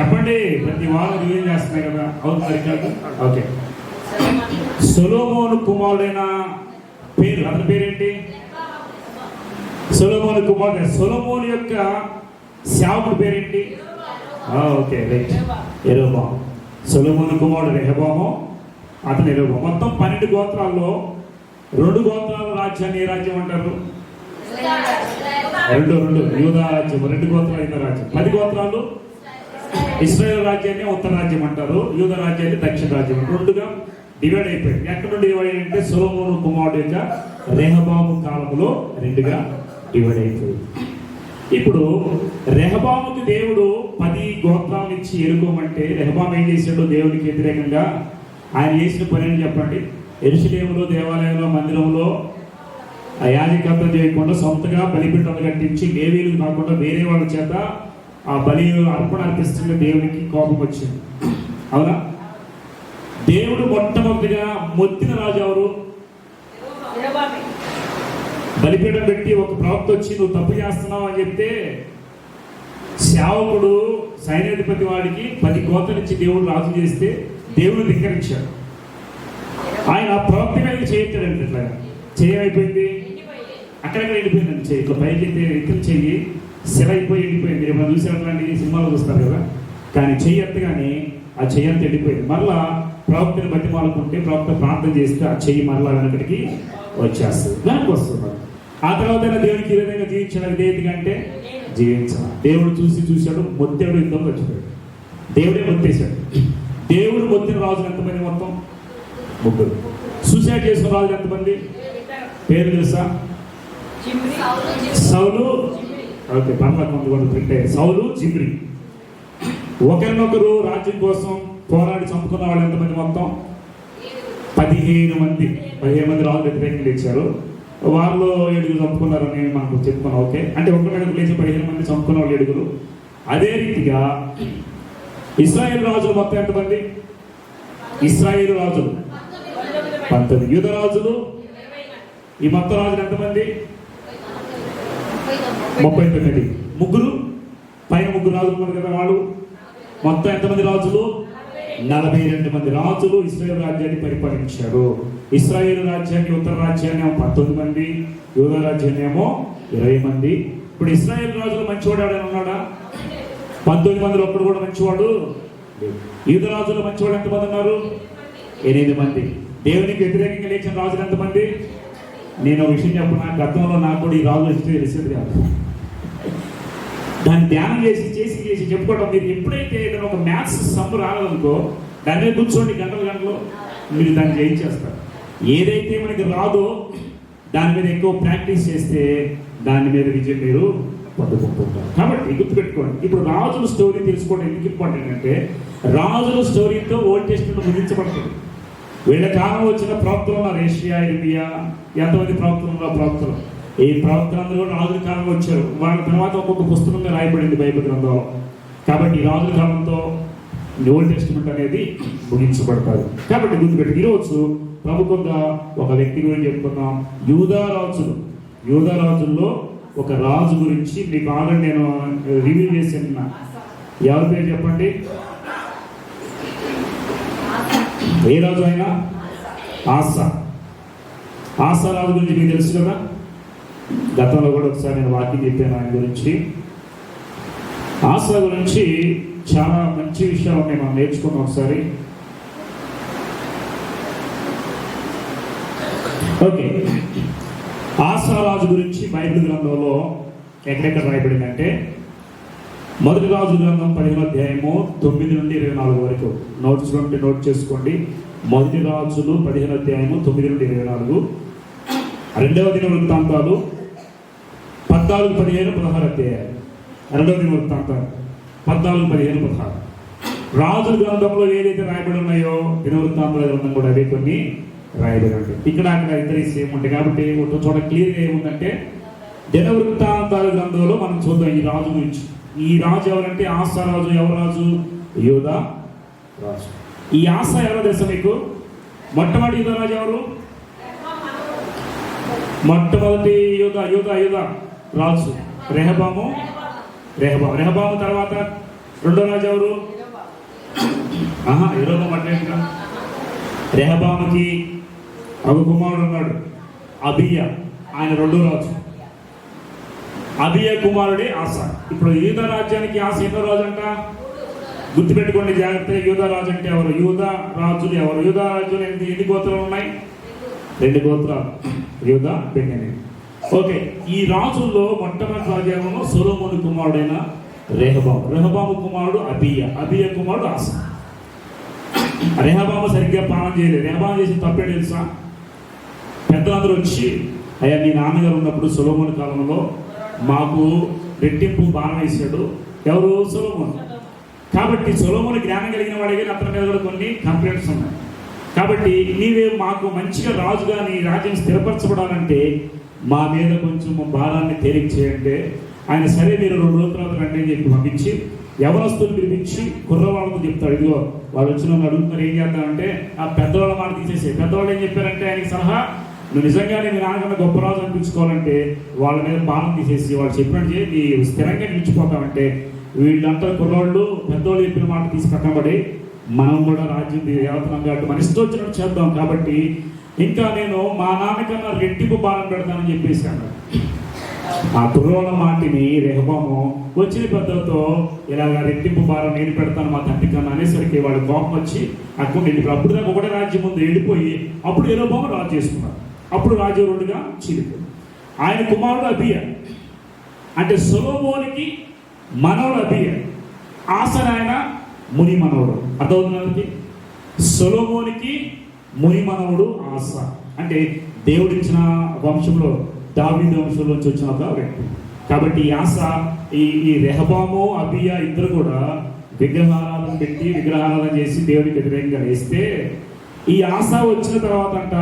చెప్పండి ప్రతి వారం రివ్యూ చేస్తున్నాయి కదా. అవును మరి కాదు. ఓకే. సొలోమోను కుమారుడైన పేరు అతని పేరేంటి? సొలోమోను కుమారుడు. సొలోమోను యొక్క సేవకుడి పేరేంటి? Okay right. ఎరోబాము సొలోమోను కుమారుడు రెహబాము అతను ఎరోబాము మొత్తం పన్నెండు గోత్రాల్లో రెండు గోత్రాల రాజ్యాన్ని ఏ రాజ్యం అంటారు? రెండు రెండు. యూదా రాజ్యం రెండు గోత్రాలు యూదా రాజ్యం. పది గోత్రాలు ఇస్రాయల్ రాజ్యాన్ని ఉత్తర రాజ్యం అంటారు యూద రాజ్యాన్ని దక్షిణ రాజ్యం అంటారు. రెండుగా డివైడ్ అయిపోయింది. ఎక్కడ నుండి డివైడ్ అంటే సొలోమోను కుమారుడు యొక్క రెహబాము కాలంలో రెండుగా డివైడ్ అయిపోయింది. ఇప్పుడు రెహబాముకి దేవుడు పది గోత్రాలు ఇచ్చి ఎరుకోమంటే రెహబాం ఏం చేశాడు దేవుడికి వ్యతిరేకంగా ఆయన చేసిన పని అని చెప్పండి? ఎరుసలేములో దేవాలయంలో మందిరంలో ఆ యాజకత్వం చేయకుండా సొంతగా బలిపీఠాలు కట్టించి లేవీలు కాకుండా వేరే వాళ్ళ చేత ఆ బలి అర్పణ అర్పిస్తున్న దేవునికి కోపం వచ్చింది అవునా? దేవుడు మొట్టమొదటిగా మొత్తిన రాజు ఎవరు? బలిపీఠం పెట్టి ఒక ప్రవక్త వచ్చి నువ్వు తప్పు చేస్తున్నావు అని చెప్తే సేవకుడు సైన్యాధిపతి వాడికి పది కోతలిచ్చి దేవుడు రాజు చేస్తే దేవుడు ధిక్కరించాడు. ఆయన ఆ ప్రవక్త మీద చేయొచ్చాడంటే ఇట్లా చేయమైపోయింది అక్కడక్కడ వెళ్ళిపోయిందండి చేయి? ఇట్లా పైకి ఎత్తి ఎత్తిన చెయ్యి శిల అయిపోయి ఎండిపోయింది. మీరు మనం చూసారు అట్లాంటి సినిమాలు చూస్తారు కదా. కానీ చెయ్యి ఎత్తగానే ఆ చెయ్యి అంతా ఎండిపోయింది. మరలా ప్రవక్తని బట్టి మాలుకుంటే ప్రవక్త ప్రార్థన చేస్తే ఆ చెయ్యి మరలా వెనకటికి వచ్చేస్తుంది. వెనక్కి వస్తుంది ఆ తర్వాత దేవునికి ఈ విధంగా జీవించడం కంటే జీవించాలి. దేవుడు చూసి చూశాడు మొత్తేడు యుద్ధం వచ్చిపోయాడు దేవుడే మొత్తేశాడు. దేవుడు మొత్తిన రాజులు ఎంతమంది మొత్తం? ముగ్గురు. సూసైడ్ చేసిన రాజులు ఎంతమంది? పేరు తెలుసా? సౌలు. ఓకే పర్లేదు కొంత పెట్టే సౌలు జిమ్రి. ఒకరినొకరు రాజ్యం కోసం పోరాడి చంపుకున్న వాళ్ళు ఎంతమంది మొత్తం? పదిహేను మంది. పదిహేను మంది రాజు వ్యతిరేకంగా లేచారు. వాళ్ళు ఏడుగురు చంపుకున్నారని మనకు చెప్పుకున్నాం ఓకే. అంటే ఒకరి మీద లేచి పదిహేను మంది చంపుకున్న వాళ్ళు ఏడుగురు. అదే రీతిగా ఇస్రాయేల్ రాజులు మొత్తం ఎంతమంది? ఇస్రాయేల్ రాజులు. పంతొమ్మిది. యుధ రాజులు. ఈ మొత్తం రాజులు ఎంతమంది? ముప్పై తొమ్మిది ముగ్గురు? పైన ముగ్గురు రాజులు ఉన్నారు కదా వాళ్ళు? మొత్తం ఎంతమంది రాజులు? నలభై రెండు మంది రాజులు ఇస్రాయేల్ రాజ్యాన్ని పరిపాలించారు. ఇస్రాయేల్ రాజ్యాన్ని ఉత్తర రాజ్యాన్ని ఏమో పంతొమ్మిది మంది యూద రాజ్యాన్ని ఏమో ఇరవై మంది. ఇప్పుడు ఇస్రాయేల్ రాజులు మంచివాడు ఎవడైనా ఉన్నాడా? పంతొమ్మిది మందిలో ఒక్కడు కూడా మంచివాడు. యూద రాజులు మంచివాడు ఎంతమంది ఉన్నారు? ఎనిమిది మంది. దేవునికి వ్యతిరేకంగా లేచిన రాజులు ఎంతమంది? నేను ఒక విషయం చెప్పిన? గతంలో నాకు కూడా ఈ రాజు హిస్టరీ తెలిసేది కాదు. దాన్ని ధ్యానం చేసి చేసి చేసి చెప్పుకోవడం మీరు ఎప్పుడైతే ఏదైనా ఒక మ్యాథ్స్ సమ్ రాలేదనుకో దాని మీద కూర్చోండి గంటలు గంటలు మీరు దాన్ని జయించేస్తారు. ఏదైతే మనకి రాదో దాని మీద ఎక్కువ ప్రాక్టీస్ చేస్తే దాని మీద విజయం మీరు పొందుకుంటుంటారు. కాబట్టి గుర్తుపెట్టుకోండి ఇప్పుడు రాజుల స్టోరీ తెలుసుకోవడం ఎందుకు ఇంపార్టెంట్ అంటే రాజుల స్టోరీతో ఓల్డ్ టెస్ట్మెంట్ ముగించబడుతుంది వీళ్ళ కాలం వచ్చిన ప్రవక్తలు ఉన్నారు ఏషియా ఇర్మియా ఎంతమంది ప్రవక్తలు ఉన్నారు ప్రవక్తలు. ఈ ప్రవక్తలందరూ కూడా రాజుల కాలం వచ్చారు. వాళ్ళ తర్వాత ఒక్కొక్క పుస్తకంగా రాయబడింది బైబిల్ గ్రంథంలో. కాబట్టి రాజుల కాలంతో ఓల్డ్ టెస్ట్మెంట్ అనేది ముగించబడతారు. కాబట్టి గుర్తుపెట్టి ఈరోజు ప్రముఖంగా ఒక వ్యక్తి గురించి చెప్పుకున్నాం యూదా రాజులు. యూదా రాజుల్లో ఒక రాజు గురించి మీకు ఆల్రెడీ నేను రివ్యూ చేసి ఎవరి పేరు చెప్పండి? ఏ రాజు అయినా? ఆశ ఆశ రాజు గురించి మీకు తెలుసు కదా? గతంలో కూడా ఒకసారి నేను వాక్యం చెప్పాను ఆయన గురించి. ఆశ గురించి చాలా మంచి విషయాలు ఉన్నాయి మనం నేర్చుకున్నాం ఒకసారి. ఓకే. ఆశారాజు గురించి బైబిల్ గ్రంథంలో ఎక్కడెక్కడ రాయబడిందంటే మొదటి రాజు గ్రంథం పదిహేను అధ్యాయము తొమ్మిది నుండి ఇరవై నాలుగు వరకు. నోట్స్ నుండి నోట్ చేసుకోండి. మొదటి రాజులు పదిహేను అధ్యాయము తొమ్మిది నుండి ఇరవై నాలుగు. రెండవ దిన వృత్తాంతాలు పద్నాలుగు పదిహేను పదహారు అధ్యాయాలు రెండవ దిన పద్నాలుగు పదిహేను పదహారు. రాజుల గ్రంథంలో ఏదైతే రాయబడి ఉన్నాయో దినవృత్తాంతాల గ్రంథం కూడా అవే కొన్ని రాయబడి ఉంటాయి ఇక్కడ అక్కడ ఇద్దరు సేమ్ ఉంటాయి. కాబట్టి ఒక చోట క్లియర్గా ఏముందంటే దినవృత్తాంతాల గ్రంథంలో మనం చూద్దాం ఈ రాజు గురించి. ఈ రాజు ఎవరంటే? ఆశ రాజు ఎవరు రాజు? యోధ రాజు. ఈ ఆశ ఎవరో తెలుసా మీకు? మొట్టమొదటి యోధ రాజు ఎవరు? మొట్టమొదటి యోధ యోధ యోధ రాజు. రెహబాము. రెహబాము. రెహబాము తర్వాత రెండో రాజు ఎవరు? ఆహా ఇరోగం అంటే రెహబాముకి ఒక కుమారుడు ఉన్నాడు. అభియ ఆయన రెండో రాజు. అభియ కుమారుడే ఆశ. ఇప్పుడు యూద రాజ్యానికి ఆశ ఎన్నో రాజు అంట? గుర్తుపెట్టుకోండి జాగ్రత్త యూద రాజు అంటే ఎవరు? యూదా రాజులు ఎవరు? యూద రాజులు ఎన్ని ఎన్ని గోత్రాలు ఉన్నాయి? రెండు గోత్రాలు. యూద బెన్యామిన్. ఓకే ఈ రాజుల్లో మొట్టమొదటి రాజ్యాంగంలో సొలోమోని కుమారుడైన రెహబాము. రెహబాము కుమారుడు అబియ. అబియ కుమారుడు ఆస. రెహబాము సరిగ్గా పాలన చేయలేదు. రెహబాము చేసిన తప్పే తెలుసా? పెద్దలందరూ వచ్చి అయ్యా మీ నాన్నగారు ఉన్నప్పుడు సొలోమోని కాలంలో మాకు రెట్టింపు బాణం వేసాడు ఎవరు? సొలోమోన్. కాబట్టి సొలోమోని జ్ఞానం కలిగిన వాడికి అతని మీద కూడా కొన్ని కంప్లైంట్స్ ఉన్నాయి. కాబట్టి నీవే మాకు మంచిగా రాజుగా నీ రాజ్యం స్థిరపరచబడాలంటే మా మీద కొంచెం భారాన్ని తేలిక చేయండి ఆయన సరే మీరు రెండు రోజుల తర్వాత రండి అని చెప్పి పంపించి ఎవరొస్తుంది పిలిపించి కుర్రవాళ్ళకు చెప్తాడు. ఇదిగో వాళ్ళు వచ్చిన వాళ్ళు అడుగుతున్నారు ఏం చేద్దామంటే ఆ పెద్దవాళ్ళ మాట తీసేసి పెద్దవాళ్ళు ఏం చెప్పారంటే ఆయనకి సలహా నువ్వు నిజంగానే మీ నాన్నకన్నా గొప్ప రాజు అనిపించుకోవాలంటే వాళ్ళ మీద బాణం తీసేసి వాళ్ళు చెప్పినట్టు నీ స్థిరంగా నిలిచిపోతామంటే వీళ్ళంతా కుర్రోళ్ళు పెద్దోళ్ళు చెప్పిన మాట తీసి కట్టబడి మనం కూడా రాజ్యం దేవతనం కాబట్టి మన ఇష్టం వచ్చినట్టు చేద్దాం కాబట్టి ఇంకా నేను మా నాన్నకన్నా రెట్టింపు బాణం పెడతానని చెప్పేసి అన్నాడు ఆ కుర్రోళ్ళ మాటిని రెహబాము వచ్చిన పెద్దలతో ఇలాగ రెట్టింపు భారం నేను పెడతాను మా తండ్రి కన్నా అనేసరికి వాళ్ళు కోపం వచ్చి అక్కడ వెళ్ళిపోయి అప్పుడు దాకా ఒకటే రాజ్యం ముందు వెళ్ళిపోయి అప్పుడు ఎరోబాము రాజు చేసుకున్నాడు. అప్పుడు రాజు రెండుగా చీలిపోయి ఆయన కుమారుడు అభియ అంటే సొలోమోనికి మనవడు అభియ ఆసనాయన ముని మనవడు. అర్థమవుతున్నది సొలోమోనికి మునిమనవుడు ఆశ ఆస. అంటే దేవుడిచ్చిన వంశంలో దావీదు వంశంలోంచి వచ్చిన ఒక వ్యక్తి. కాబట్టి ఈ ఆశ ఈ ఈ రెహబాము అబియా ఇద్దరు కూడా విగ్రహారాధన పెట్టి విగ్రహారాధన చేసి దేవుడికి వ్యతిరేకంగా వేస్తే ఈ ఆశ వచ్చిన తర్వాత అంట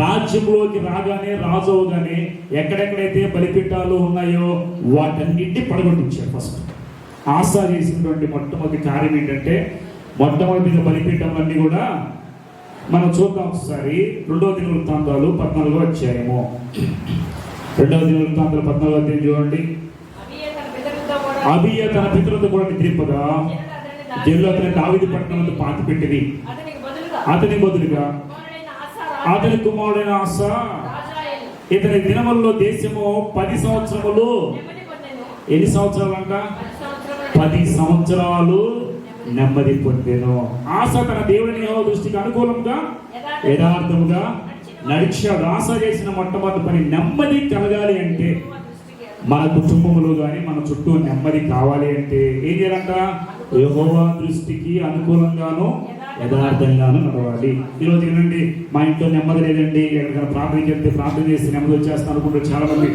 రాజ్యంలోకి రాగానే రాజు అవగానే ఎక్కడెక్కడైతే బలిపీఠాలు ఉన్నాయో వాటన్నింటినీ పడగొట్టించారు ఫస్ట్. ఆశ చేసినటువంటి మొట్టమొదటి కార్యం ఏంటంటే మొట్టమొదటి బలిపీఠంలన్నీ కూడా మనం చూద్దాం ఒకసారి. రెండవ దిన వృత్తాంతాలు పద్నాలుగో అధ్యాయము. రెండవ దిన వృత్తాంతాలు పద్నాలుగో అధ్యాయం చూడండి. తన పితరులతో కూడా అబియ తన కూడా నిద్రింపగా జల్లు అతని దావిది పట్టణంలో పాతి పెట్టింది. అతని బదులుగా అతని కుమారుడైన ఆశ ఇతని దినముల్లో దేశము పది సంవత్సరములు. ఎన్ని సంవత్సరాలు అంట పది సంవత్సరాలు. నెమ్మది పొందెను ఆశ తన దేవుని దృష్టికి అనుకూలంగా యథార్థముగా నడిచాడు ఆశ చేసిన మొట్టమొదటి పని నెమ్మది కలగాలి అంటే మన కుటుంబంలో కానీ మన చుట్టూ నెమ్మది కావాలి అంటే ఏం చేయాలంట? యెహోవా దృష్టికి అనుకూలంగాను యథార్థంగాను నడవాలి. ఈరోజు ఏంటండి మా ఇంట్లో నెమ్మది లేదండి. ఎక్కడికైనా ప్రార్థన చెప్తే ప్రార్థన చేస్తే నెమ్మది వచ్చేస్తాను అనుకుంటారు చాలా మంది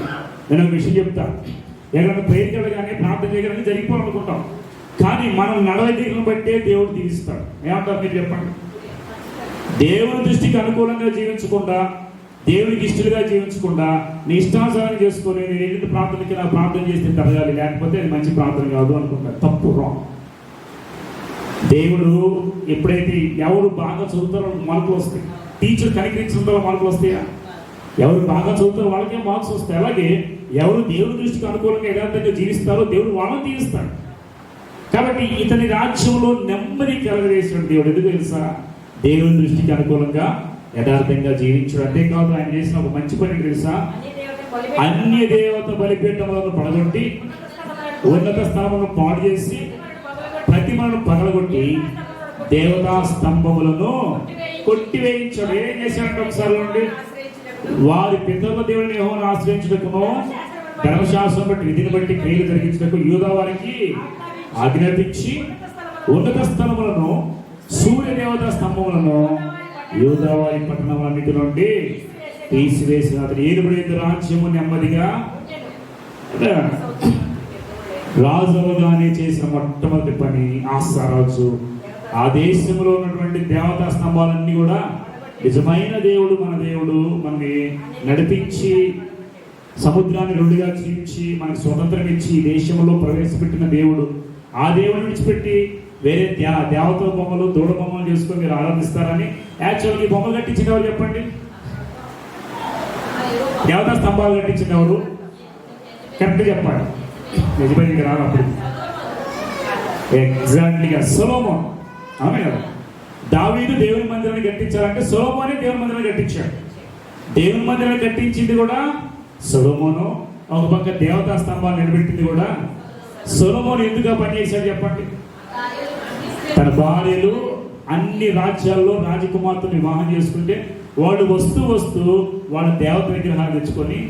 నేను ఒక విషయం చెప్తా. ఎక్కడైనా ప్రేయర్కి వెళ్ళగానే ప్రార్థన చేయగానే జరిగిపోవాలనుకుంటాం. కానీ మనం నడవదీకను బట్టే దేవుడు దీవిస్తాడు. ఏమంటారు మీరు చెప్పండి. దేవుని దృష్టికి అనుకూలంగా జీవించకుండా దేవునికి ఇష్టలుగా జీవించకుండా నీ ఇష్టానుసారం చేసుకొని నేను ఎన్ని ప్రార్థనకి నా ప్రార్థన చేస్తే తరగాలి లేకపోతే అది మంచి ప్రార్థన కాదు అనుకుంటా తప్పు రాంగ్ దేవుడు ఎప్పుడైతే ఎవరు బాగా చదువుతారో మార్కులు వస్తాయి. టీచర్ కనికరించిన తర్వాత మార్కులు వస్తాయా? ఎవరు బాగా చదువుతారో వాళ్ళకే మార్క్స్ వస్తాయి. అలాగే ఎవరు దేవుని దృష్టికి అనుకూలంగా యథార్థంగా జీవిస్తారో దేవుడు వాళ్ళని తీరుస్తాడు కాబట్టి ఇతని రాజ్యంలో నెమ్మది కలగజేసిన దేవుడు. ఎందుకు తెలుసా? దేవుని దృష్టికి అనుకూలంగా యథార్థంగా జీవించడం. అంతేకాదు ఆయన చేసిన ఒక మంచి పని తెలుసా? అన్ని అన్య దేవత బలిపీఠములను పడగొట్టి ఉన్నత స్థలములను పాడు చేసి ప్రతిమలను పగలగొట్టి దేవతా స్తంభములను కొట్టివేయించాడు. ఏం చేశాడంటే ఒకసారి నుండి వారి పితరుల దేవుని యెహోవాను ఆశ్రయించుటకును ధర్మశాస్త్రం బట్టి విధిని బట్టి క్రియలు జరిగించుటకు యూదా వారికి ఆజ్ఞాపించి ఉన్నత స్థలములను సూర్యదేవత స్తంభములను యూదావారి పట్టణములన్నిటి నుండి తీసివేసిన అతను ఏలుబడి రాజ్యము నెమ్మదిగా రాజుగానే చేసిన మొట్టమొదటి పని ఆస్థారాజు ఆ దేశంలో ఉన్నటువంటి దేవతా స్తంభాలన్నీ కూడా నిజమైన దేవుడు మన దేవుడు మనని నడిపించి సముద్రాన్ని రెండుగా చీల్చి మనకి స్వతంత్రం ఇచ్చి దేశంలో ప్రవేశపెట్టిన దేవుడు. ఆ దేవుని విడిచిపెట్టి వేరే దే దేవత బొమ్మలు దూడ బొమ్మలు చేసుకొని మీరు ఆరాధిస్తారని యాక్చువల్గా ఈ బొమ్మలు కట్టించిన ఎవరు చెప్పండి. దేవతా స్తంభాలు కట్టించిన ఎవరు కరెక్ట్ చెప్పండి నిజమైన రానప్పుడు ఎగ్జాక్ట్లీగా సొలోమోన్. ఆమె కదా? దావీదు దేవుని మందిరాన్ని కట్టించాలంటే సొలోమోనే దేవుని మందిరాన్ని కట్టించాడు. దేవుని మందిరాన్ని కట్టించింది కూడా సొలోమోను. ఒక పక్క దేవతా స్తంభాలు నిలబెట్టింది కూడా సొలోమోను ఎందుకు పనిచేశాడు చెప్పండి? తన భార్యలు అన్ని రాజ్యాల్లో రాజకుమార్తెను వివాహం చేసుకుంటే వాళ్ళు వస్తూ వస్తూ వాళ్ళ దేవత విగ్రహాలు తెచ్చుకొని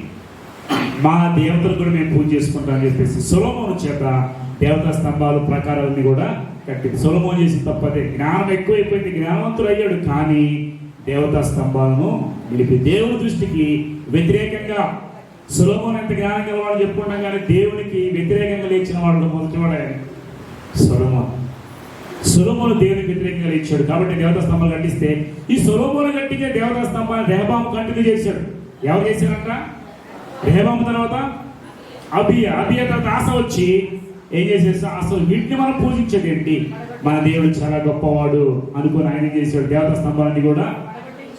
మా దేవతలు కూడా మేము పూజ చేసుకుంటామని చెప్పేసి సులభం చేత దేవతా స్తంభాలు ప్రకారాలన్నీ కూడా కట్టింది. సులభం చేసి తప్పదే. జ్ఞానం ఎక్కువైపోయింది. జ్ఞానవంతుడు అయ్యాడు కానీ దేవతా స్తంభాలను నిలిపి దేవుని దృష్టికి వ్యతిరేకంగా సులభం ఎంత జ్ఞానం గలవాడు చెప్పుకున్నాం కానీ దేవునికి వ్యతిరేకంగా లేచిన వాడు మొదటివాడు ఆయన సులభం సొలమోను దేవునికి వ్యతిరేకంగా లేచాడు. కాబట్టి దేవతా స్తంభాలు కట్టిస్తే ఈ సొలమోను కట్టితే దేవతా స్తంభాన్ని రెహబాము కంటిన్యూ చేశాడు. ఎవరు చేశారంట? రెహబాము తర్వాత అభి అభి తర్వాత ఆశ వచ్చి ఏం చేసేసి అసలు వీటిని మనం పూజించేది ఏంటి? మన దేవుడు చాలా గొప్పవాడు అనుకుని ఆయన చేశాడు? దేవతా స్తంభాన్ని కూడా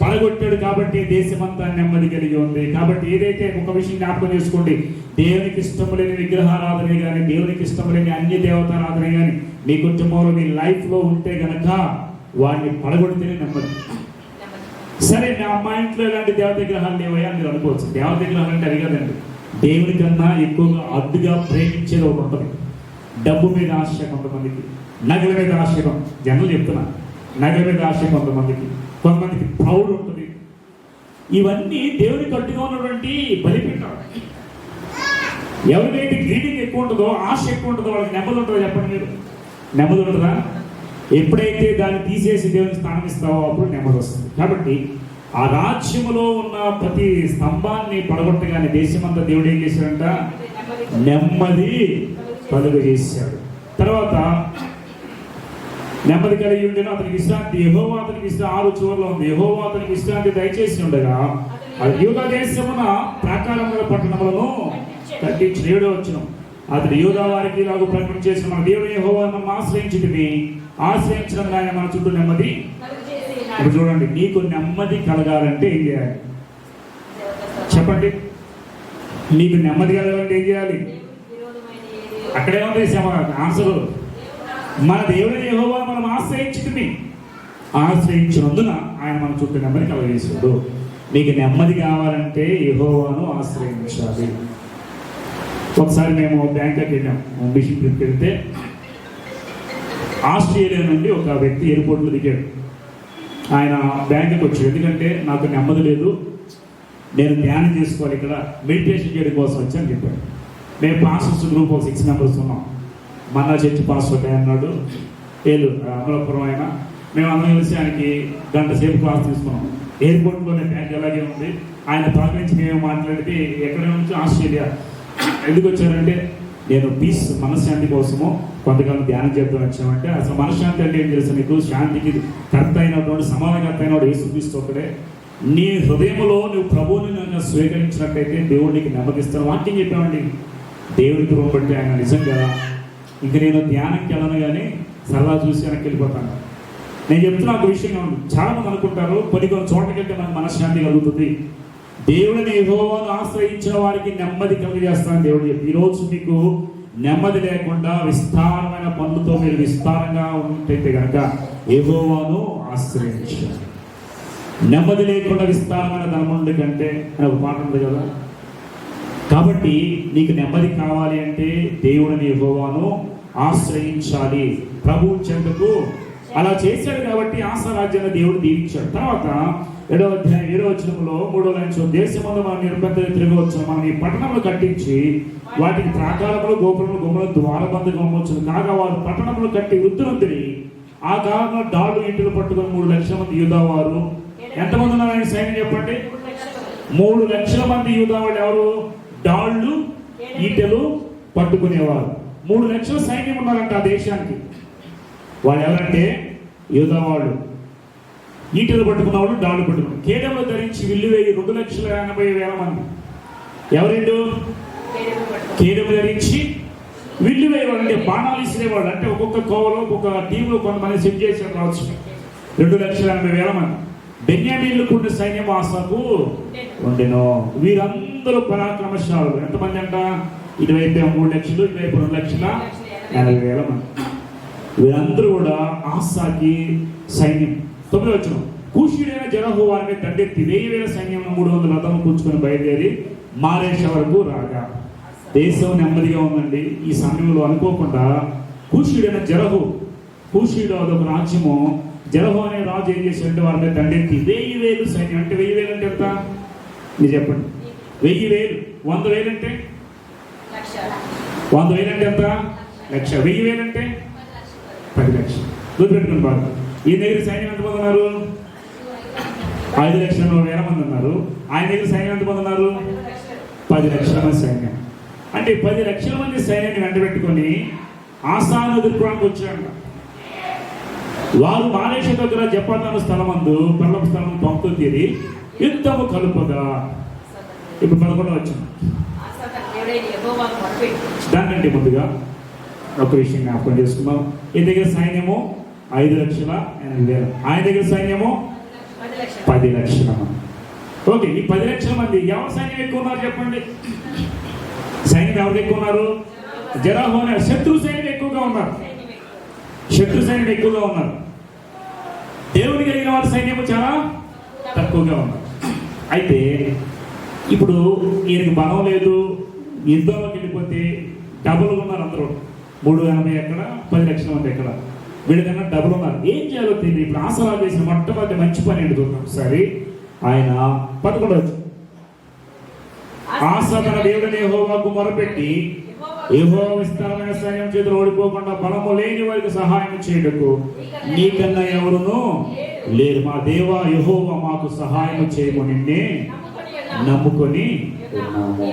పడగొట్టాడు కాబట్టి దేశమంతా నెమ్మది కలిగి ఉంది. కాబట్టి ఏదైతే ఒక విషయం జ్ఞాపకం చేసుకోండి దేవునికి ఇష్టం లేని విగ్రహారాధన కానీ దేవునికి ఇష్టం లేని అన్ని దేవతారాధన కానీ మీ కుటుంబంలో మీ లైఫ్లో ఉంటే గనక వాడిని పడగొడితేనే నెమ్మది. సరే నా మా ఇంట్లో ఇలాంటి దేవత విగ్రహాలు లేవయ్యా మీరు అనుకోవచ్చు. దేవత విగ్రహాలు అంటే అది కదండి. దేవుని కన్నా ఎక్కువగా అద్దుగా ప్రేమించేది ఒకటి ఉంటుంది. డబ్బు మీద ఆశ కొంతమందికి నగల మీద ఆశ జనులు చెప్తున్నా నగల మీద ఆశ కొంతమందికి. కొంతమందికి ప్రౌడ్ ఉంటుంది. ఇవన్నీ దేవుని కట్టుగా ఉన్నటువంటి బలిపీఠాలు. ఎవరికైతే గ్రీడింగ్ ఎక్కువ ఉంటుందో ఆశ ఎక్కువ ఉంటుందో వాళ్ళకి నెమ్మది ఉంటుందో చెప్పండి మీరు. నెమ్మది ఉంటుందా? ఎప్పుడైతే దాన్ని తీసేసి దేవునికి స్థానం ఇస్తావో అప్పుడు నెమ్మది వస్తుంది. కాబట్టి ఆ రాజ్యములో ఉన్న ప్రతి స్తంభాన్ని పడగొట్టగానే దేశమంతా దేవుడు ఏం చేశాడంట? నెమ్మది కలుగు చేశాడు తర్వాత నెమ్మది కలిగి ఉండేను అతనికి విశ్రాంతి యహోవా అతనికి విశ్రాంతి ఆరు చివరిలో ఉంది. యహోవా అతనికి విశ్రాంతి దయచేసి ఉండగా అది యూద దేశమున ప్రాకారముల పట్టణములను కట్టించి ఏడో వచ్చిన అతడు యూదా వారికి ఇలాగ ప్రకటన చేసిన మన దేవుడు యహోవా మనం ఆశ్రయించుకుని ఆశ్రయించడం ఆయన మన చుట్టూ నెమ్మది ఇప్పుడు చూడండి నీకు నెమ్మది కలగాలంటే ఏం చేయాలి? చెప్పండి. నీకు నెమ్మది కలగాలంటే ఏం చేయాలి? అక్కడే ఉంది ఆన్సర్ మన దేవుని యహోవా మనం ఆశ్రయించుకుని ఆశ్రయించినందున ఆయన మన చుట్టూ నెమ్మది కలగేసాడు మీకు నెమ్మది కావాలంటే యహోవాను ఆశ్రయించాలి. ఒకసారి మేము బ్యాంకాక్ వెళ్ళాం. మిషన్ ట్రిప్ వెళ్తే ఆస్ట్రేలియా నుండి ఒక వ్యక్తి ఎయిర్పోర్ట్లో దిగాడు. ఆయన బ్యాంకుకి వచ్చాడు. ఎందుకంటే నాకు నెమ్మది లేదు. నేను ధ్యానం చేసుకోవాలి ఇక్కడ. మెడిటేషన్ చేయడం కోసం వచ్చాను చెప్పాడు. మేము పాస్టర్స్ గ్రూప్ ఒక సిక్స్ మెంబర్స్ ఉన్నాం. మన్నా చర్చి పాస్టర్ ఒక అన్నాడు. ఏలు అమలాపురం ఆయన. మేము అందరం కలిసి ఆయనకి గంట సేపు క్లాస్ తీసుకున్నాం. ఎయిర్పోర్ట్లోనే బ్యాంక్ అలాగే ఉంది? ఆయన పలకరించి మేము మాట్లాడితే ఎక్కడ నుంచి? ఆస్ట్రేలియా. ఎందుకు వచ్చారంటే నేను పీస్ మనశ్శాంతి కోసము కొంతకాలం ధ్యానం చేద్దాం వచ్చామంటే అసలు మనశ్శాంతి అంటే ఏం తెలుసు నీకు శాంతికి కర్త అయినటువంటి సమానకర్త అయినవాడు యేసుక్రీస్తు ఒకడే నీ హృదయంలో నువ్వు ప్రభువుని నన్ను స్వీకరించినట్టయితే దేవుడికి నెమ్మకిస్తాను నెమ్మదిస్తాను వాక్యం చెప్పామండి. దేవుడి కృప బట్టి ఆయన నిజంగా ఇంక నేను ధ్యానంకి వెళ్ళను కానీ సరదా చూసి వెనక్కి వెళ్ళిపోతాను. నేను చెప్తున్నా ఒక విషయం చాలామంది చాలా మంది అనుకుంటారు కొన్ని కొన్ని చోట్లకెళ్తే మనకు మనశ్శాంతి కలుగుతుంది. దేవుడిని యెహోవాను ఆశ్రయించిన వారికి నెమ్మది కలిగజేస్తాను దేవుడు చెప్పి ఈరోజు మీకు నెమ్మది లేకుండా విస్తారమైన పనులతో మీరు విస్తారంగా ఉంటైతే కనుక యెహోవాను ఆశ్రయించాలి. నెమ్మది లేకుండా విస్తారమైన ధనముండి కంటే అని ఒక పాట ఉంది కదా? కాబట్టి నీకు నెమ్మది కావాలి అంటే దేవుడిని యెహోవాను ఆశ్రయించాలి. ప్రభు చెందుకు. అలా చేశాడు కాబట్టి ఆశారాజ్యాన్ని దేవుడు దీవించాడు. తర్వాత ఏడవ అధ్యాయం ఏడవ వచనంలో మూడో లైన్స్ దేశంలో మనం నిరుపేద తిరగవచ్చు మనం ఈ పట్టణంలో కట్టించి వాటికి ప్రాకారములు గోపురములు గుమ్మలు ద్వారబంధ గమ్మవచ్చు కాగా వారు పట్టణములు కట్టి వృద్ధులందరి ఆ కాలంలో డాలు ఇంటిలు పట్టుకుని మూడు లక్షల మంది యూదావారు. ఎంతమంది ఉన్నారని సైన్యం చెప్పండి? మూడు లక్షల మంది యూదా వాళ్ళు ఎవరు? డాళ్ళు ఈటెలు పట్టుకునేవారు. మూడు లక్షల సైన్యం ఉన్నారంట ఆ దేశానికి. వాళ్ళు ఎవరంటే యూదా వాళ్ళు ఈటెలు పట్టుకున్నవాడు డాళ్ళు పట్టుకున్నారు కేడములు ధరించి విల్లు వేయి రెండు లక్షల ఎనభై వేల మంది. ఎవరిండు? కేడము ధరించి విల్లు వేయవాళ్ళు అంటే బాణాలు ఇసిరేవాళ్ళు అంటే ఒక్కొక్క కోవలో ఒక్కొక్క టీంలో కొంతమంది సెట్ చేశారు రావచ్చు రెండు లక్షల ఎనభై వేల మంది. బెన్యామీన్లు కూడిన సైన్యం ఆసకు ఉండెను. వీరందరూ పరాక్రమశాలు ఎంతమంది అంట? ఇటువైతే మూడు లక్షలు ఇటువైపు రెండు లక్షల? ఎనభై వేల మంది. వీరందరూ కూడా ఆసాకి సైన్యం. తొమ్మిది వచ్చిన. కూషుడైన జరహు వారిని మీద దండెత్తి వెయ్యి వేల సైన్యం మూడు వందల రథం కూర్చుకొని బయలుదేరి మారేష వరకు రాగా. దేశం నెమ్మదిగా ఉందండి. ఈ సమయంలో అనుకోకుండా కూషుడైన జరహు కూషుడు అదొక రాజ్యము. జరహు అనే రాజు ఏం చేశాడంటే వారి మీద దండెత్తి వెయ్యి వేలు సైన్యం. అంటే వెయ్యి వేలు అంటే ఎంత? మీరు చెప్పండి. వెయ్యి వేలు. వంద వేలు అంటే? వంద వేలంటే ఎంత? లక్ష. వెయ్యి వేలంటే? పది లక్షలు గుర్తుపెట్టుకుని బాగా ఈ దగ్గర సైన్యం ఎంతమంది ఉన్నారు? ఐదు లక్షల వేల మంది ఉన్నారు. ఆయన దగ్గర సైన్యం ఎంతమంది ఉన్నారు? పది లక్షల మంది సైన్యం. అంటే పది లక్షల మంది సైన్యాన్ని వెంట పెట్టుకొని ఎదుర్కోవడానికి వచ్చాడు వారు మాలేష దగ్గర జపాతాను స్థలమందు పర్లపు స్థలం పంపుతూ తీరి యుద్ధము కలుపగా ఇప్పుడు పదకొండు వచ్చింది ఆసా దేవుడైన యెహోవాకు మొరపెట్టు దానికంటే ముందుగా ఒక విషయం జ్ఞాపకం చేసుకున్నాం ఈ దగ్గర సైన్యము ఐదు లక్షల ఎనిమిది వేల. ఆయన దగ్గర సైన్యము పది లక్షలు. మంది. ఓకే ఈ పది లక్షల మంది ఎవరు సైన్యం ఎక్కువ ఉన్నారు చెప్పండి? సైన్యం ఎవరు ఎక్కువ ఉన్నారు? జరాహు అనే శత్రు సైన్యం ఎక్కువగా ఉన్నారు. శత్రు సైన్యం ఎక్కువగా ఉన్నారు. దేవుని కలిగిన వారి సైన్యము చాలా తక్కువగా ఉన్నారు. అయితే ఇప్పుడు ఈయనకి బలం లేదు యుద్ధంలోకి వెళ్ళిపోతే డబుల్ ఉన్నారు అందరూ. మూడు ఎనభై ఎక్కడ పది లక్షల మంది ఎక్కడ వీళ్ళకన్నా డబుల్ ఉన్నారు. ఏం చేయాలో తెలియదు. ఇప్పుడు ఆసరా చేసిన మొట్టమొదటి మంచి పని ఏంటి చూద్దాం ఒకసారి. ఆయన పదకొండవచ్చు ఆశ తన దేవుడని యెహోవాకు మొరపెట్టి ఏహో విస్తారమైన సైన్యం చేతులు ఓడిపోకుండా బలము లేని వారికి సహాయం చేయటకు నీకన్నా ఎవరును లేరు. మా దేవా యహోవ మాకు సహాయం చేయము నిన్నే నమ్ముకొని నమ్ముకొని ఉన్నాము.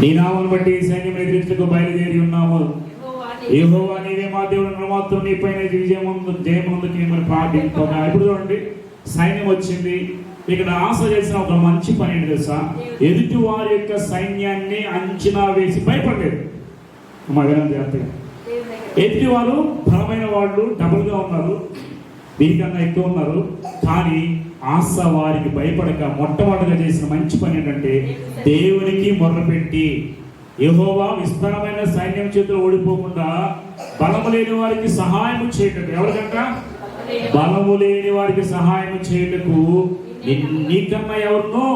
నీ నామను బట్టి సైన్యం ఎదుర్చుకు బయలుదేరి ఉన్నాము యెహోవా నీవే మా దేవుడు మాత్రం నీ పైన విజయముందు జయముందుకి మిమ్మల్ని ప్రార్థింపగా ఇప్పుడు చూడండి సైన్యం వచ్చింది. ఇక్కడ ఆశ చేసిన ఒక మంచి పని ఏంటి తెలుసా? ఎదుటి వారి యొక్క సైన్యాన్ని అంచనా వేసి భయపడలేదు. మా వినండి జాగ్రత్తగా. ఎదుటి వారు బలమైన వాళ్ళు డబుల్గా ఉన్నారు. వీరికన్నా ఎక్కువ ఉన్నారు. కానీ ఆశ వారికి భయపడక మొట్టమొదటిగా చేసిన మంచి పని ఏంటంటే దేవునికి మొర్రపెట్టి యహోవా విస్తారమైన సైన్యం చేతులు ఓడిపోకుండా బలము లేని వారికి సహాయం చేయటం ఎవరికంట? బలము లేని వారికి సహాయం చేయటకు. నీకన్నా ఎవరినో?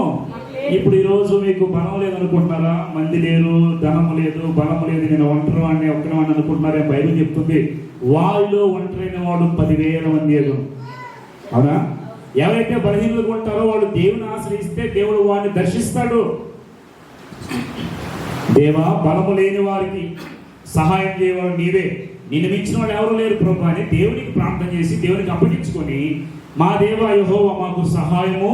ఇప్పుడు ఈరోజు మీకు బలం లేదనుకుంటున్నారా? మంది లేరు ధనము లేదు బలము లేదు నేను ఒంటరి వాడిని ఒక్కరి వాడిని అనుకుంటున్నారే? బయలు చెప్తుంది వాళ్ళు ఒంటరైన వాడు పదివేల మంది అవునా? ఎవరైతే బలహీనులుగా ఉంటారో వాళ్ళు దేవుని ఆశ్రయిస్తే దేవుడు వారిని దర్శిస్తాడు. దేవా బలము లేని వారికి సహాయం చేయవాడు నీవే. నిన్ను మించిన వాళ్ళు ఎవరు లేరు ప్రభు అని దేవునికి ప్రార్థన చేసి దేవునికి అప్పగించుకొని మా దేవ యహోవ మాకు సహాయము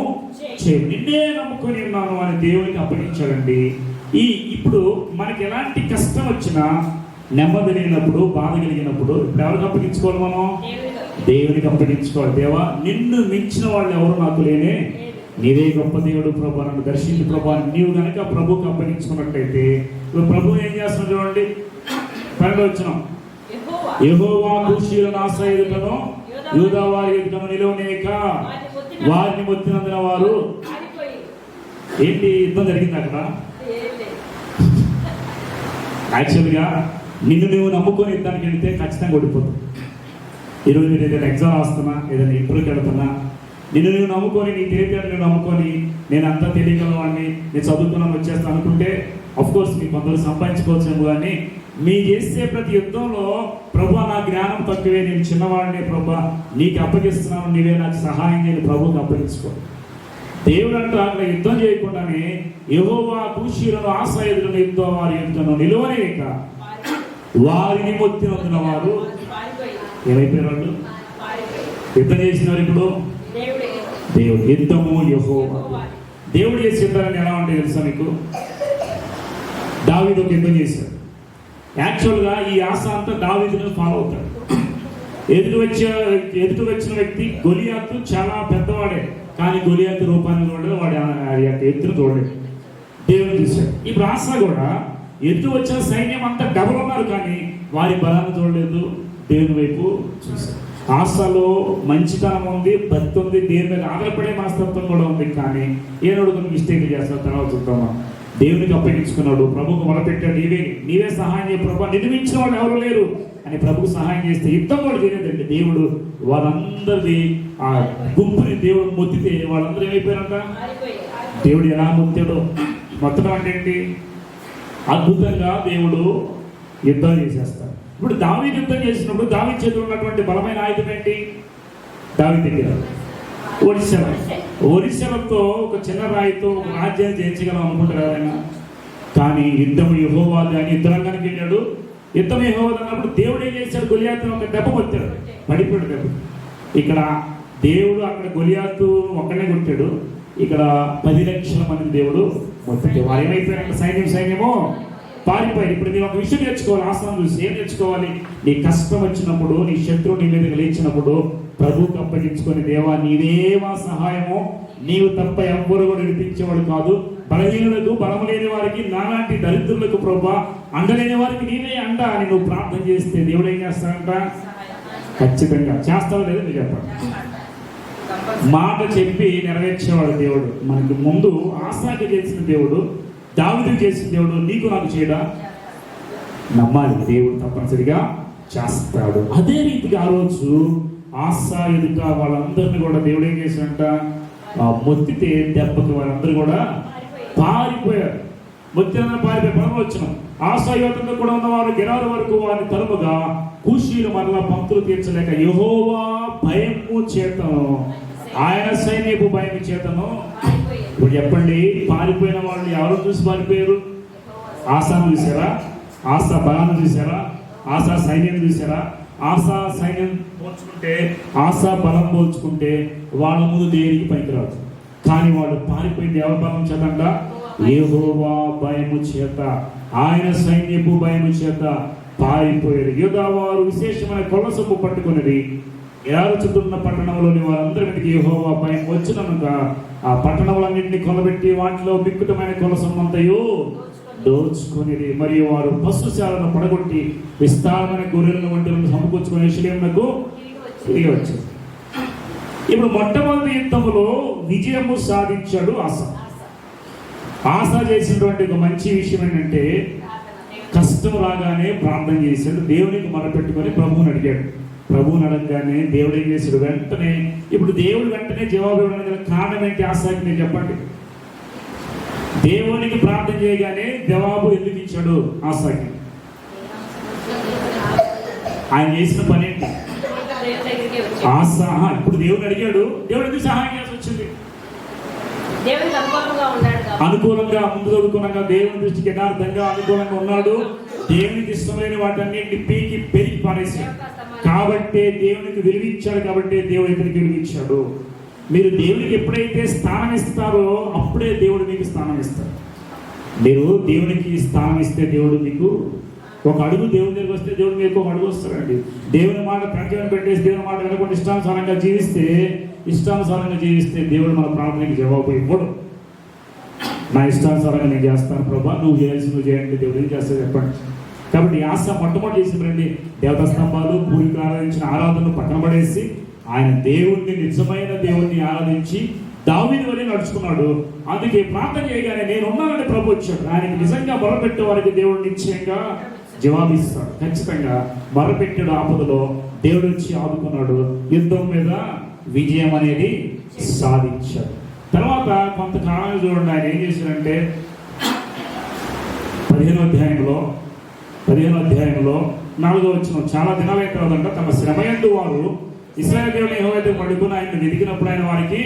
చేయి. నిన్నే నమ్ముకొని ఉన్నాను అని దేవునికి అప్పగించాడండి. ఈ ఇప్పుడు మనకి ఎలాంటి కష్టం వచ్చినా నెమ్మది లేనప్పుడు బాధ కలిగినప్పుడు ఇప్పుడు ఎవరికి అప్పగించుకోవాలి మనం? దేవునికి అప్పగించుకోవాలి దేవా నిన్ను మించిన వాళ్ళు ఎవరు నాకు లేనే నీవే గొప్ప దేవుడు ప్రభు. నన్ను దర్శించు ప్రభు. నీవు కనుక ప్రభుకి అప్పగించుకున్నట్టయితే ఇప్పుడు ప్రభు ఏం చేస్తున్నాడు చూడండి. పన్నెండు వచ్చినాం. యెహోవా కూషీలను ఆశ్రయులను యూదా వారి ఎదుటను నిలవనేక వారిని మొత్తిన- వారిని మొత్తినందున వారు ఏంటి యుద్ధం జరిగింది అక్కడ. యాక్చువల్గా నిన్ను నువ్వు నమ్ముకొని యుద్ధానికి వెళితే ఖచ్చితంగా ఓడిపోతావు. ఈరోజు మీరు ఏదైనా ఎగ్జామ్ రాస్తున్నా ఏదైనా ఇంటర్వ్యూకి వెళ్తున్నా నిన్ను నేను నమ్ముకొని నీ తెలియదు నేను నమ్ముకొని నేను అంతా తెలియగలవాడిని నేను చదువుకున్నాను వచ్చేస్తాను అనుకుంటే కోర్స్ మీ కొందరు సంపాదించుకోవచ్చేమో కానీ మీ చేసే ప్రతి యుద్ధంలో ప్రభు నా జ్ఞానం తక్కువే నేను చిన్నవాడిని ప్రభు నీకు అప్పగిస్తున్నాను నీవే నాకు సహాయం చేయని ప్రభుకి అప్పగించుకో. దేవుడు అంటూ అక్కడ యుద్ధం చేయకుండానే ఎవోవా కూషీలను ఆశ్రయులను యుద్ధం వారి యుద్ధం నిలువనే వారి- వారిని మొత్తినందున వారు పారిపోయి ఏమైపోయారు వాళ్ళు యుద్ధం చేసినారు ఇప్పుడు? దేవుడు. యుద్ధము యహో దేవుడు చేసే యుద్ధాలని ఎలా ఉంటాయి తెలుసా మీకు? దావీదు ఒక యుద్ధం చేశాడు. యాక్చువల్గా ఈ ఆశ అంతా దావీదుని ఫాలో అవుతాడు. ఎదుటి వచ్చే ఎదుటి వచ్చిన వ్యక్తి గొలియాతు చాలా పెద్దవాడే. కానీ గొలియాతు రూపాన్ని చూడలేదు వాడి యొక్క ఎత్తును చూడలేదు. దేవుడు చూశాడు. ఇప్పుడు ఆశ కూడా ఎదుటి వచ్చిన సైన్యం అంతా డబుల్ ఉన్నారు కానీ వారి బలాన్ని చూడలేదు దేవుని వైపు చూశాడు ఆశలో మంచితనం ఉంది భక్తి ఉంది దేని మీద ఆధారపడే మనస్తత్వం కూడా ఉంది కానీ ఏనాడు కొన్ని మిస్టేక్ చేస్తావు తర్వాత చూద్దామా? దేవునికి అప్పగించుకున్నాడు ప్రభుకు మొదలుపెట్టాడు నీవే నీవే సహాయం చేయ ప్రభు నిర్మించిన వాళ్ళు ఎవరు లేరు అని ప్రభుకు సహాయం చేస్తే యుద్ధం కూడా చేయలేదండి దేవుడు వాళ్ళందరిది ఆ గుంపుని దేవుడు మొత్తితే వాళ్ళందరూ ఏమైపోయారంట? దేవుడు ఎలా మొత్తాడో? మొత్తడం అంటే ఏంటి? అద్భుతంగా దేవుడు యుద్ధం చేసేస్తాడు. ఇప్పుడు దావి యుద్ధం చేసినప్పుడు దావి చేతిలో ఉన్నటువంటి బలమైన ఆయుధం ఏంటి? దావి దగ్గర. ఒడిశల ఒడిశలతో ఒక చిన్న రాయితో ఒక రాజ్యాన్ని జయించగలం అనుకుంటారు ఎవరైనా. కానీ యుద్ధం యహోవాది అని యుద్ధరంగానికి వెళ్ళాడు. యుద్ధం యహోవాది అన్నప్పుడు దేవుడు ఏం చేశాడు? గొలియాతు ఒక దెబ్బ కొట్టాడు. పడిపోయాడు దెబ్బ. ఇక్కడ దేవుడు అక్కడ గొలియాతు ఒక్కనే కొట్టాడు. ఇక్కడ పది లక్షల మంది దేవుడు మొత్తం వారు ఏమైపోయారంటే? సైన్యం సైన్యమో. పారిపోయారు ఇప్పుడు మీరు ఒక విషయం నేర్చుకోవాలి ఆసనం చూసి ఏం నేర్చుకోవాలి? నీ కష్టం వచ్చినప్పుడు నీ శత్రువు నీ మీదకి లేచినప్పుడు ప్రభువుకి అప్పగించుకొని దేవా నీవే మా సహాయము. నీవు తప్ప ఎవ్వరు కూడా వినిపించేవాడు కాదు. బలహీనులకు బలము లేని వారికి నాలాంటి దరిద్రులకు ప్రభా అండలేని వారికి నీవే అండ అని నువ్వు ప్రార్థన చేస్తే దేవుడు ఏం చేస్తానంట ఖచ్చితంగా. చేస్తావు లేదు మీరు చెప్పండి. మాట చెప్పి నెరవేర్చేవాడు దేవుడు. మనకి ముందు ఆశాకి చేసిన దేవుడు దావిది చేసిన దేవుడు నీకు నాకు చేయడా? నమ్మాలి దేవుడు తప్పనిసరిగా చేస్తాడు. అదే రీతిగా ఆ రోజు ఆశ ఎదుట వాళ్ళందరినీ కూడా దేవుడు ఏం చేశాడంట? మొత్తితే దెబ్బకి వాళ్ళందరూ కూడా పారిపోయారు. మొత్తిన పారిపోయి పనులు వచ్చినాం ఆశాయోతంగా కూడా ఉన్నవారు గిరారు వరకు వారిని తరుముగా కూషీలు మరలా పంక్తులు తీర్చలేక యహోవా భయము చేతను. ఆయన సైన్యపు భయం చేతను. ఇప్పుడు చెప్పండి పారిపోయిన వాళ్ళు ఎవరు చూసి పారిపోయారు? ఆశాను చూసారా ఆశా బలాన్ని చూసారా ఆశా సైన్యం చూసారా ఆశా సైన్యం పోల్చుకుంటే ఆశా బలం పోల్చుకుంటే వాళ్ళ ముందు దేనికి పనికిరాదు? కానీ వాళ్ళు పారిపోయింది ఎవరి బలం చేతంట ఏహోవా భయము చేత. ఆయన సైన్యపు భయము చేత పారిపోయారు. యుధ వారు విశేషమైన కొలసపు పట్టుకున్నది ఏరుచుతున్న పట్టణంలోని వారందరి మీదకి యెహోవా భయం వచ్చిననుక ఆ పట్టణములన్నింటినీ కొలబెట్టి వాటిలో మిక్కుటమైన కొలసమ్మంతయు దోచుకునేది మరియు వారు పశుశాలను పడగొట్టి విస్తారమైన గొర్రెలను వంటలను సమకూర్చుకుని శిలేమునకు తిరిగి వచ్చారు. ఇప్పుడు మొట్టమొదటి యుద్ధములో విజయము సాధించాడు ఆశ ఆశ చేసినటువంటి ఒక మంచి విషయం ఏంటంటే కష్టం రాగానే ప్రార్థన చేశాడు. దేవునికి మొరపెట్టుకొని ప్రభువుని అడిగాడు. ప్రభువుని అడగగానే దేవుడు ఏం చేశాడు? వెంటనే ఇప్పుడు దేవుడు వెంటనే జవాబు ఇవ్వడానికి గల కారణం ఏంటి? ఆశాకి మీరు చెప్పండి. దేవునికి ప్రార్థన చేయగానే జవాబు ఎందుకు ఇచ్చాడు? ఆశాకి ఆయన చేసిన పని ఏంటి? ఆశ ఇప్పుడు దేవుని అడిగాడు దేవుడు ఎందుకు సహాయం చేయాల్సి వచ్చింది? అనుకూలంగా ముందు చదువుకున్నాక దేవుని దృష్టికి యథార్థంగా అనుకూలంగా ఉన్నాడు. దేవునికి ఇష్టమైన వాటన్నిటిని పీకి పెరిగి పారేశాడు. కాబట్టి దేవునికి విలువించాడు కాబట్టి దేవుడు ఇతనికి విలువించాడు మీరు దేవునికి ఎప్పుడైతే స్థానం ఇస్తారో అప్పుడే దేవుడు మీకు స్థానం ఇస్తాడు. మీరు దేవునికి స్థానం ఇస్తే దేవుడు మీకు ఒక అడుగు దేవుని దగ్గరికి వస్తే దేవుడు మీకు ఒక అడుగు వస్తాడండి. దేవుని మాట ప్రత్యేకం పెట్టేసి దేవుని మాట వినకుండా ఇష్టానుసారంగా జీవిస్తే ఇష్టానుసారంగా జీవిస్తే దేవుడు మన ప్రార్థనకి జవాబు ఇవ్వడు. నా ఇష్టానుసారంగా నేను చేస్తాను ప్రభా నువ్వు చేయాల్సి నువ్వు చేయండి దేవుడు ఏం చేస్తాడు చెప్పండి. కాబట్టి ఆశ మొట్టమొదటి చేసి దేవతా స్తంభాలు పూర్వీకులు ఆరాధించిన ఆరాధనను పక్కన పడేసి ఆయన దేవుణ్ణి నిజమైన దేవుణ్ణి ఆరాధించి దావిని వరే నడుచుకున్నాడు. అందుకే ప్రార్థన చేయగానే నేను ఉన్నానని ప్రభు వచ్చాడు. ఆయనకి నిజంగా మొరపెట్టే వారికి దేవుడు నిశ్చయంగా జవాబిస్తాడు. ఖచ్చితంగా మొరపెట్టాడు ఆపదలో దేవుడు వచ్చి ఆదుకున్నాడు. యుద్ధం మీద విజయం అనేది సాధించాడు. తర్వాత కొంతకాలం చూడండి ఆయన ఏం చేశాడంటే పదిహేనో అధ్యాయంలో పదిహేను అధ్యాయంలో నాలుగో వచ్చిన చాలా దినాలైన తర్వాత తమ శ్రమయందు వారు ఇస్రాయల్ దేవుని ఏవైతే పడుకుని ఆయన వెతికినప్పుడు ఆయన వారికి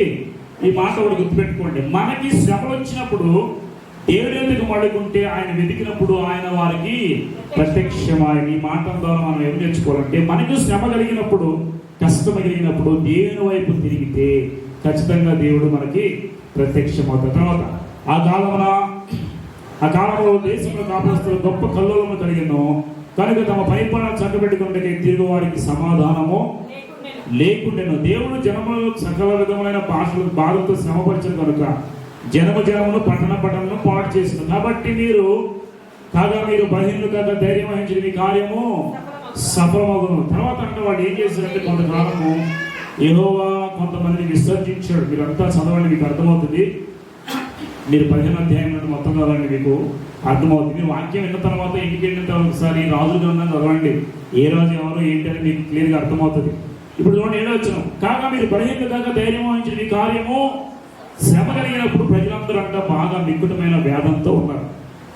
ఈ మాట ఒకటి గుర్తుపెట్టుకోండి. మనకి శ్రమలు వచ్చినప్పుడు ఏడేందుకు ఎందుకు మడుకుంటే ఆయన వెతికినప్పుడు ఆయన వారికి ప్రత్యక్షమైన ఈ మాట ద్వారా మనం ఏం నేర్చుకోవాలంటే మనకు శ్రమ కలిగినప్పుడు కష్టం కలిగినప్పుడు దేవుని వైపు తిరిగితే ఖచ్చితంగా దేవుడు మనకి ప్రత్యక్షమవుతాడు. తర్వాత ఆ కాలమున ఆ కాలంలో దేశంలో కాపురస్తులు గొప్ప కల్లోలము కలిగిను కనుక తమ పైపడ చక్కబెట్టుకుంటే తిరుగు వారికి సమాధానము లేకుండాను. దేవుడు జనములు సకల విధములైన భాషలు బాధలతో శ్రమపరిచిన కనుక జనమ జనమును పట్టణ పట్టణను పాటు చేసింది కాబట్టి మీరు కాగా మీరు బహిర్లు కాక ధైర్యం వహించిన మీ కార్యము సఫలమగును. తర్వాత అంటే వాడు ఏం చేశారంటే కొంతకాలము యెహోవా కొంతమందిని విసర్జించాడు. మీరంతా చదవండి మీకు అర్థమవుతుంది. మీరు పదిహేను అధ్యాయం మొత్తం చదవండి మీకు అర్థమవుతుంది. మీరు వాక్యం విన్న తర్వాత ఇంటికి వెళ్ళిన తర్వాత ఒకసారి రాజుల గ్రంథం చదవండి. ఏ రాజు ఎవరు ఏంటి అని మీకు క్లియర్గా అర్థమవుతుంది. ఇప్పుడు చూడండి ఏడో వచ్చిన కాగా మీరు బలహీన దాకా ధైర్యం వహించిన మీ కార్యము శ్రమ కలిగినప్పుడు ప్రజలందరూ అంట బాగా మిక్కుటమైన వేదంతో ఉన్నారు.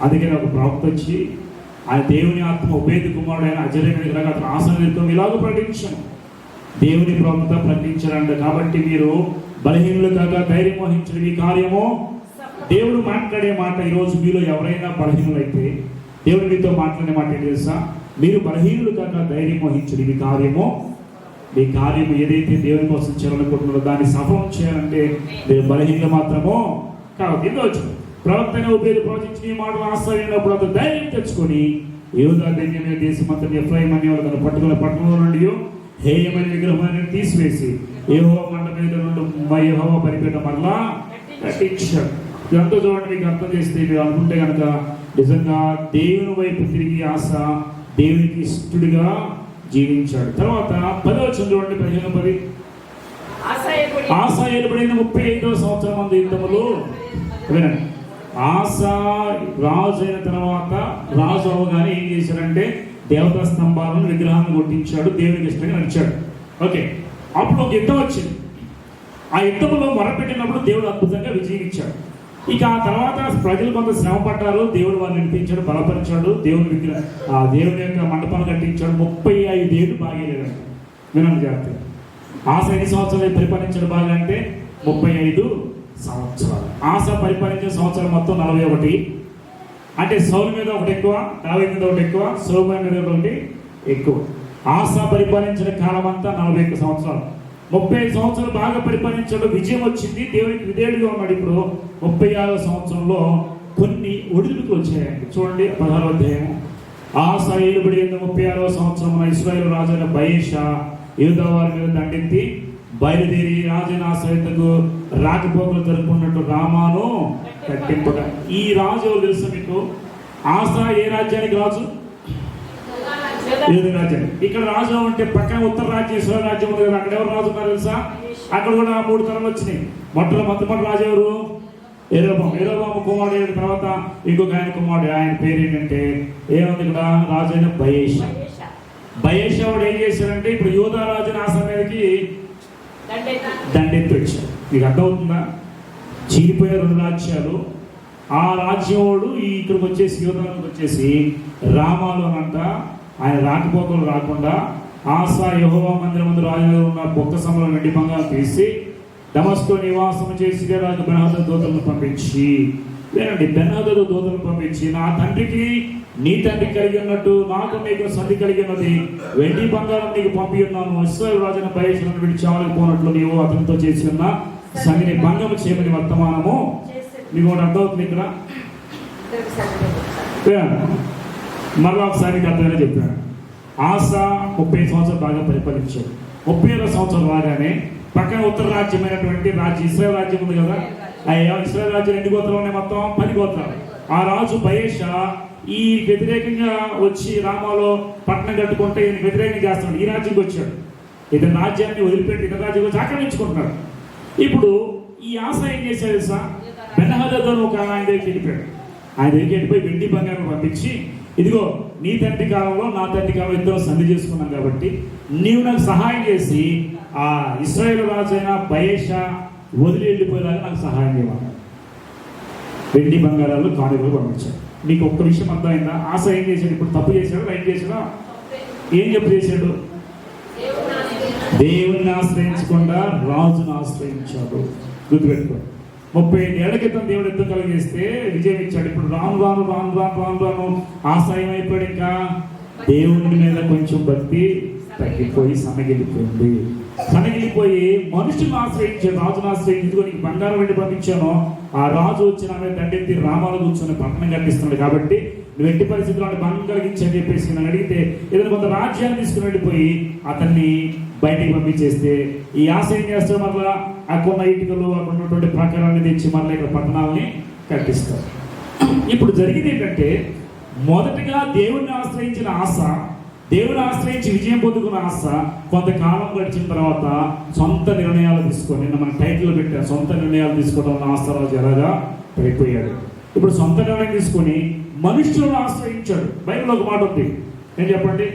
అందుకే నాకు ప్రవక్త వచ్చి ఆ దేవుని ఆత్మ ఉపేది కుమారుడు అయిన మీద అతను ఆసన నిరుతం ఇలాగ ప్రకటించాను. దేవుని ప్రవక్త ప్రకటించారంట. కాబట్టి మీరు బలహీనులు కాక ధైర్యం వహించిన మీ కార్యము దేవుడు మాట్లాడే మాట ఈరోజు మీలో ఎవరైనా బలహీనులైతే దేవుడు మీతో మాట్లాడే మాట ఏంటి తెలుసా? మీరు బలహీనులు కాక ధైర్యం వహించండి. మీ కార్యము మీ కార్యము ఏదైతే దేవుని కోసం చేయాలనుకుంటున్నారో దాన్ని సఫలం చేయాలంటే మీరు బలహీనలు మాత్రమో కాబట్టి ఎందుకు వచ్చింది ప్రవక్తనే ఉపయోగ ప్రవచించిన ఈ మాటలు ఆశ్రయినప్పుడు అతను ధైర్యం తెచ్చుకొని యోధా బెన్యమైన దేశం అంతా ఎఫ్రాయిం అనే తన పట్టుకున్న పట్టణంలో నుండి హేయమైన విగ్రహాన్ని తీసివేసి ఏహో మండ మీద నుండి మా యెహోవా పరిపేట మరలా కట్టించాడు ఇదంతా చూడండి మీకు అర్థం చేస్తే మీరు అనుకుంటే కనుక నిజంగా దేవుని వైపు తిరిగి ఆశ దేవునికి ఇష్టడుగా జీవించాడు. తర్వాత పదవచనం చూడండి పదిహేను పది ఆశ ఏర్పడిన ముప్పై ఐదవ సంవత్సరం మంది యుద్ధములు. వినండి. ఆశ రాజు అయిన తర్వాత రాజు అవగానే ఏం చేశాడంటే దేవతా స్తంభాలను విగ్రహాలను కొట్టించాడు దేవునికి ఇష్టంగా నడిచాడు. ఓకే. అప్పుడు ఒక యుద్ధం వచ్చింది. ఆ యుద్ధంలో మొరపెట్టినప్పుడు దేవుడు అద్భుతంగా విజయం ఇచ్చాడు. ఇక ఆ తర్వాత ప్రజలు కొంత శ్రమ పడ్డారు. దేవుడు వారిని నడిపించాడు బలపరిచాడు. దేవుని విగ్రహ ఆ దేవుని యొక్క మండపాలు కట్టించాడు. ముప్పై ఐదు ఏళ్ళు బాగేలేదండి వినండి జాగ్రత్త. ఆశ ఎన్ని సంవత్సరాలు పరిపాలించడం బాగా అంటే ముప్పై ఐదు సంవత్సరాలు. ఆశ పరిపాలించిన సంవత్సరం మొత్తం నలభై ఒకటి. అంటే సౌలు మీద ఒకటి ఎక్కువ నలభై మీద ఒకటి ఎక్కువ సౌమ్య మీద ఒకటి ఎక్కువ. ఆశ పరిపాలించిన కాలం అంతా నలభై ఒక్క సంవత్సరాలు. ముప్పై సంవత్సరాలు బాగా పరిపాలించడం విజయం వచ్చింది. దేవునికి విధేయుడిగా ఉన్నాడు ఇప్పుడు. ముప్పై ఆరో సంవత్సరంలో కొన్ని ఒడిదుడుకు వచ్చాయండి. చూడండి పదహారో అధ్యాయం. ఆ ఏలుబడి ముప్పై ఆరో సంవత్సరం ఇస్రాయేల్ రాజైన బయేషా యూదా వారి మీద దండెత్తి బయలుదేరి రాజైన ఆశ్రయతకు రాకపోకలు జరుపుకున్నట్టు రామాను కట్టింపగా ఈ రాజు ఎవరు తెలుసు మీకు? ఆశ ఏ రాజ్యానికి రాజు? ఏది రాజ్యం. ఇక్కడ రాజు అంటే పక్కన ఉత్తర రాజ్యం ఇస్రాయల్ రాజ్యం ఉంది కదా అక్కడ ఎవరు రాజు ఉన్నారు తెలుసా? అక్కడ కూడా మూడు తరాలు వచ్చినాయి. మొట్టమొదటి మొట్టమొదటి రాజు ఎవరు? ఏరోబాం ఏరోబాము కుమారుడు అయిన తర్వాత ఇంకొక ఆయన కుమారుడు ఆయన పేరు ఏంటంటే ఏముంది ఇక్కడ? రాజు అయిన బయేష. బయేషావుడు ఏం చేశాడంటే ఇప్పుడు యోధా రాజుని ఆ సమయానికి దండెత్తి వచ్చాడు. మీకు అర్థమవుతుందా? చీలిపోయే రెండు రాజ్యాలు. ఆ రాజ్యముడు ఈ ఇక్కడికి వచ్చేసి యోధానికి వచ్చేసి రామాలోనంట ఆయన రాకపోకలు రాకుండా ఆశా యహోవా మందిరం ముందు రాజుగారు ఉన్న బొక్క సమలో వెండి బంగారం తీసి దమస్కో నివాసం చేసి రాజు బెనహద దూతలను పంపించి లేదండి బెనహదడు దూతలను పంపించి నా తండ్రికి నీ తండ్రి కలిగి ఉన్నట్టు నాకు నీకు సంధి కలిగి ఉన్నది వెండి బంగారం నీకు పంపి ఉన్నాను ఇస్రాయల్ రాజున బయలుదేరిన విడిచి పోనట్లు నీవు అతనితో చేసి ఉన్న సంధిని భంగము చేయమని వర్తమానము. మీకు ఒకటి అర్థమవుతుంది ఇక్కడ? మరలా ఒకసారి మీకు చెప్పాను. ఆశ ముప్పై సంవత్సరాలు బాగా పరిపాలించాడు ముప్పై ఏడో సంవత్సరాలు రాగానే పక్కన ఉత్తర రాజ్యమైనటువంటి రాజ్యం ఇస్రాయల్ రాజ్యం ఉంది కదా? ఆ ఇస్రాయల్ రాజ్యం ఎన్ని గోత్రాలు ఉన్నాయి మొత్తం? పది గోత్రాలు. ఆ రాజు బయేష ఈ వ్యతిరేకంగా వచ్చి రామాలో పట్టణం కట్టుకుంటే ఈయన వ్యతిరేకంగా చేస్తున్నాడు. ఈ రాజ్యంకి వచ్చాడు. ఇతని రాజ్యాన్ని వదిలిపెట్టి ఇతర రాజ్యం వచ్చి ఆక్రమించుకుంటున్నాడు. ఇప్పుడు ఈ ఆశ ఏం చేశాడు సార్ బెనహదతో ఒక ఆయన దగ్గరికి వెళ్ళిపోయాడు. ఆయన దగ్గరికి వెళ్ళిపోయి వెండి బంగారం పంపించి ఇదిగో నీ తండ్రి కాలంలో నా తండ్రి కాలంలో ఇద్దరు సంధి చేసుకున్నాం కాబట్టి నీవు నాకు సహాయం చేసి ఆ ఇస్రాయేల్ రాజు అయిన బయేష వదిలి వెళ్ళిపోయేలాగా నాకు సహాయం చేయమన్నాడు వెండి బంగారాలు కానుకలు పంపించాడు. నీకు ఒక్క విషయం అర్థమైందా? ఆశ ఏం చేశాడు? ఇప్పుడు తప్పు చేశాడు? రైట్ చేశాడా? ఏం చెప్పు చేశాడు? దేవుని ఆశ్రయించకుండా రాజును ఆశ్రయించాడు. గుర్తుపెట్టుకో. ముప్పై ఐదు ఏళ్ళ క్రితం దేవుడు యుద్ధం కలిగేస్తే విజయం ఇచ్చాడు. ఇప్పుడు రాను రాను రాను రాను రాను రాను ఆశయం అయిపోయాడు ఇంకా దేవుని మీద కొంచెం భక్తి తగ్గిపోయి సనగిలిపోయింది సనగిలిపోయి మనుషులను ఆశ్రయించాడు రాజును ఆశ్రయించి నీకు బంగారం వెళ్ళి పంపించాను. ఆ రాజు వచ్చిన ఆమె దండెత్తి రామాలు కూర్చొని పట్టణం కనిపిస్తున్నాడు కాబట్టి నువ్వు ఎట్టి పరిస్థితుల్లో భంగం కలిగించి అని చెప్పేసి నన్ను అడిగితే ఏదైనా కొంత రాజ్యాన్ని తీసుకుని వెళ్ళిపోయి అతన్ని బయటికి పంపించేస్తే ఈ ఆశ ఏం చేస్తే మళ్ళా అక్కడ ఇటుకలు అక్కడ ఉన్నటువంటి ప్రకారాన్ని తెచ్చి మళ్ళీ ఇక్కడ పట్టణాలని కట్టిస్తారు. ఇప్పుడు జరిగింది ఏంటంటే మొదటగా దేవుణ్ణి ఆశ్రయించిన ఆశ దేవుని ఆశ్రయించి విజయం పొందుకున్న ఆశ కొంతకాలం గడిచిన తర్వాత సొంత నిర్ణయాలు తీసుకొని నిన్న మన టైటిల్ పెట్టారు సొంత నిర్ణయాలు తీసుకోవడం వల్ల ఆశరాజు ఎలాగా పడిపోయాడు ఇప్పుడు సొంత నిర్ణయం తీసుకొని మనుషులను ఆశ్రయించాడు. బైబిల్ ఒక మాట ఉంది. ఏం చెప్పండి?